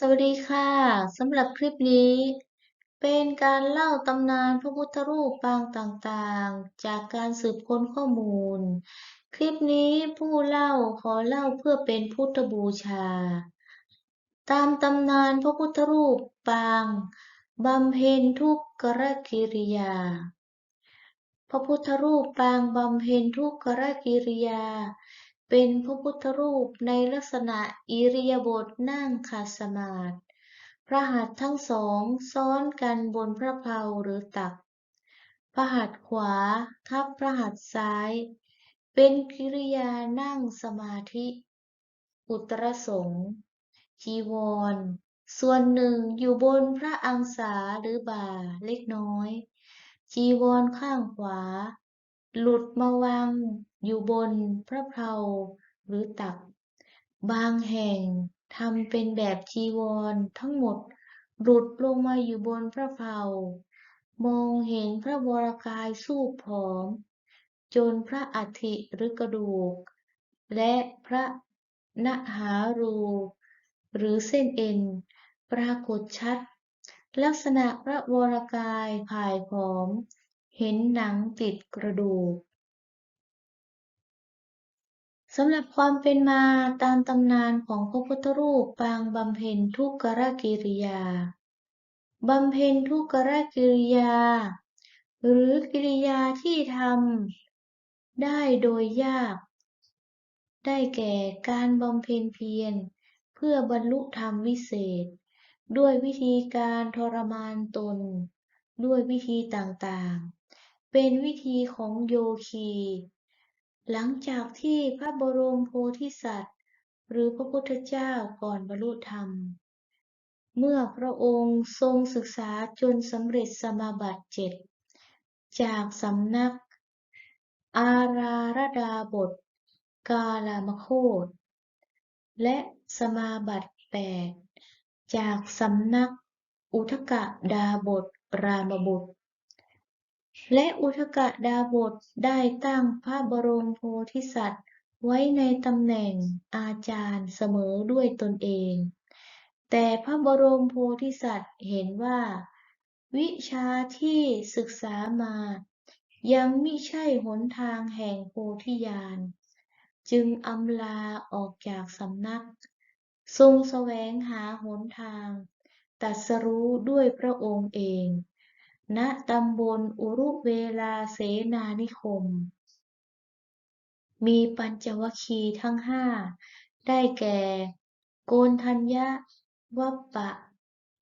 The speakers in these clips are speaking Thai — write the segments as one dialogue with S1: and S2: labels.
S1: สวัสดีค่ะสำหรับคลิปนี้ เป็นการเล่าตำนานพระพุทธรูปปางต่างๆ จากการสืบค้นข้อมูล คลิปนี้ผู้เล่าขอเล่าเพื่อเป็นพุทธบูชา ตามตำนานพระพุทธรูปปางบำเพ็ญทุกขกิริยา พระพุทธรูปปางบำเพ็ญทุกขกิริยา เป็นพระพุทธรูปในลักษณะอิริยาบถนั่งขัดสมาธิพระหัตถ์ทั้งสองซ้อนกันบนพระเพลาหรือตัก พระหัตถ์ขวาทับพระหัตถ์ซ้าย เป็นกิริยานั่งสมาธิ อุตรสงฆ์จีวร ส่วนหนึ่งอยู่บนพระอังสาหรือบ่าเล็กน้อย จีวรข้างขวา หลุดมาวางอยู่บนพระเพลาหรือตัก บางแห่งทำเป็นแบบจีวรทั้งหมด หลุดลงมาอยู่บนพระเพลามองเห็นพระวรกายสู้ผอม จนพระอัฐิหรือกระดูก และพระนหารู หรือเส้นเอ็น ปรากฏชัด ลักษณะพระวรกายผายผอม เห็นหนังติดกระดูกสำหรับความเป็นมาตามตำนานของพระพุทธรูปปางบำเพ็ญทุกขกิริยาบำเพ็ญทุกขกิริยา หรือกิริยาที่ทำได้โดยยาก ได้แก่การบำเพ็ญเพียรเพื่อบรรลุธรรมวิเศษ ด้วยวิธีการทรมานตน ด้วยวิธีต่างๆ เป็นวิธีของโยคี หลังจากที่พระบรมโพธิสัตว์ หรือพระพุทธเจ้าก่อนบรรลุธรรม เมื่อพระองค์ทรงศึกษาจนสำเร็จสมาบัติเจ็ดจากสำนัก อาราระดาบท กาลามโคตและสมาบัติแปดจากสำนัก อุทกดาบทรามบุตร และอุทกดาบทได้ตั้งพระบรมโพธิสัตว์ ไว้ในตำแหน่งอาจารย์เสมอด้วยตนเอง แต่พระบรมโพธิสัตว์เห็นว่า วิชาที่ศึกษามา ยังไม่ใช่หนทางแห่งโพธิญาณ จึงอำลาออกจากสำนัก ทรงแสวงหาหนทางตัดสรู้ด้วยพระองค์เอง ณตำบลอุรุเวลาเสนานิคม มีปัญจวคีทั้งห้า ได้แก่ โกนทัญญะ วัปปะ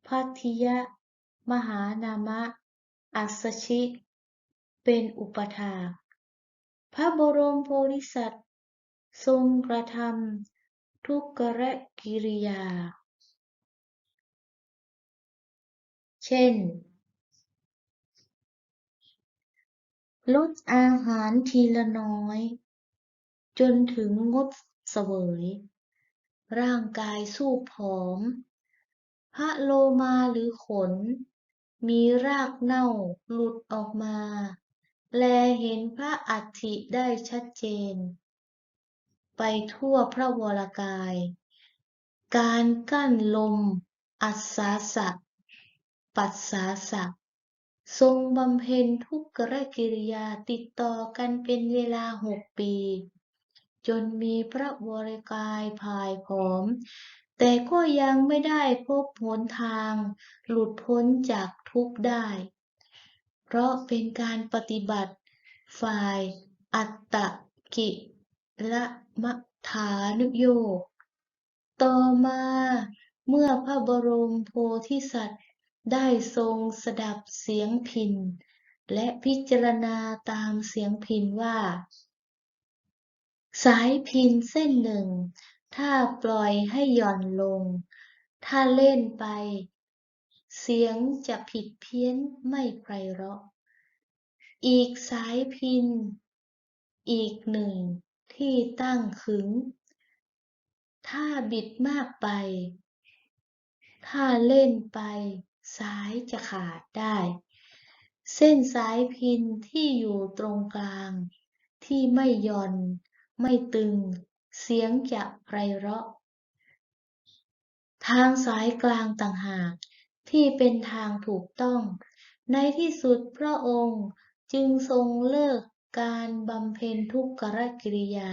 S1: พัทธิยะ มหานามะ อัสสชิ เป็นอุปถาพระบรมโพธิสัตว์ ทรงกระทำทุกขะกิริยา เช่น ลดอาหารทีละน้อย จนถึงงดเสวย ร่างกายสู้ผอม พระโลมาหรือขน มีรากเน่าหลุดออกมา แลเห็นพระอัฐิได้ชัดเจน ไปทั่วพระวรกาย การกั้นลม อัศาสะปัสสาสะ ทรงบำเพ็ญทุกขกิริยาติดต่อกันเป็นเวลาหกปี จนมีพระวรกายพายผอม แต่ก็ยังไม่ได้พบหนทาง หลุดพ้นจากทุกข์ได้ เพราะเป็นการปฏิบัติ ฝ่าย อัตตกิละมัฐานุโยกต่อมาเมื่อพระบรมโพธิสัตว์ ได้ทรงสดับเสียงพิน และพิจารณาตามเสียงพินว่า สายพินเส้นหนึ่ง ถ้าปล่อยให้หย่อนลง ถ้าเล่นไป เสียงจะผิดเพี้ยนไม่ไพเราะ อีกสายพิน อีกหนึ่งที่ตั้งขึง ถ้าบิดมากไป ถ้าเล่นไป สายจะขาดได้ เส้นสายพินที่อยู่ตรงกลาง ที่ไม่ย่อน ไม่ตึง เสียงจะไพเราะ ทางสายกลางต่างหากที่เป็นทางถูกต้อง ในที่สุดพระองค์จึงทรงเลิกการบำเพ็ญทุกขกิริยา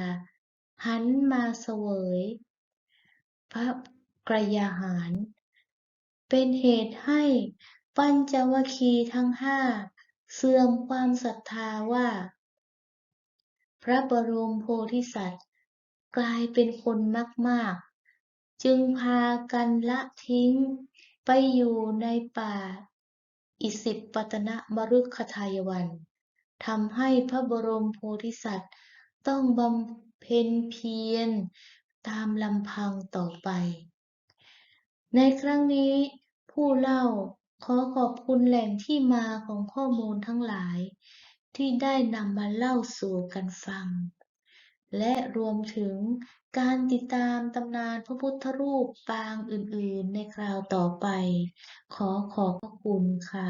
S1: หันมาเสวย พระกรยาหาร เป็นเหตุให้ปัญจวัคคีย์ทั้งห้าเสื่อมความศรัทธาว่า พระบรมโพธิสัตว์ กลายเป็นคนมากๆ จึงพากันละทิ้งไปอยู่ในป่า อิสิปตนมฤคทายวันทำให้พระบรมโพธิสัตว์ ต้องบำเพ็ญเพียรตามลำพังต่อไป ในครั้งนี้ ผู้เล่าขอขอบคุณแหล่งที่มาของข้อมูลทั้งหลาย ที่ได้นำมาเล่าสู่กันฟัง และรวมถึงการติดตามตำนานพระพุทธรูปปางอื่นๆ ในคราวต่อไป ขอขอบพระคุณค่ะ